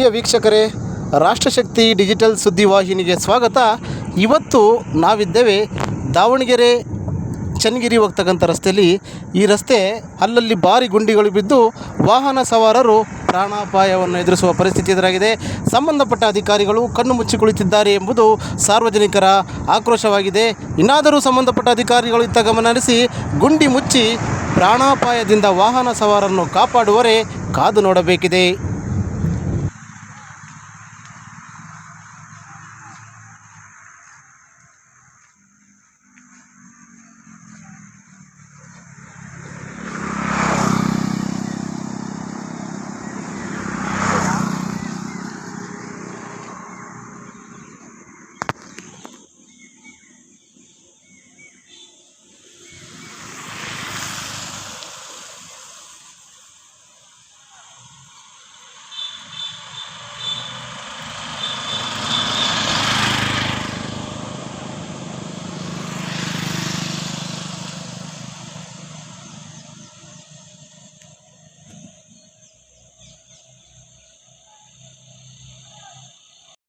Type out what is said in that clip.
ಪ್ರಿಯ ವೀಕ್ಷಕರೇ, ರಾಷ್ಟ್ರಶಕ್ತಿ ಡಿಜಿಟಲ್ ಸುದ್ದಿವಾಹಿನಿಗೆ ಸ್ವಾಗತ. ಇವತ್ತು ನಾವಿದ್ದೇವೆ ದಾವಣಗೆರೆ ಚನ್ನಗಿರಿ ಹೋಗ್ತಕ್ಕಂಥ ರಸ್ತೆಯಲ್ಲಿ. ಈ ರಸ್ತೆ ಅಲ್ಲಲ್ಲಿ ಭಾರಿ ಗುಂಡಿಗಳು ಬಿದ್ದು ವಾಹನ ಸವಾರರು ಪ್ರಾಣಾಪಾಯವನ್ನು ಎದುರಿಸುವ ಪರಿಸ್ಥಿತಿ ಎದುರಾಗಿದೆ. ಸಂಬಂಧಪಟ್ಟ ಅಧಿಕಾರಿಗಳು ಕಣ್ಣು ಮುಚ್ಚಿ ಕುಳಿತಿದ್ದಾರೆ ಎಂಬುದು ಸಾರ್ವಜನಿಕರ ಆಕ್ರೋಶವಾಗಿದೆ. ಇನ್ನಾದರೂ ಸಂಬಂಧಪಟ್ಟ ಅಧಿಕಾರಿಗಳು ಇತ್ತ ಗಮನ ಹರಿಸಿ ಗುಂಡಿ ಮುಚ್ಚಿ ಪ್ರಾಣಾಪಾಯದಿಂದ ವಾಹನ ಸವಾರನ್ನು ಕಾಪಾಡುವರೆ ಕಾದು ನೋಡಬೇಕಿದೆ.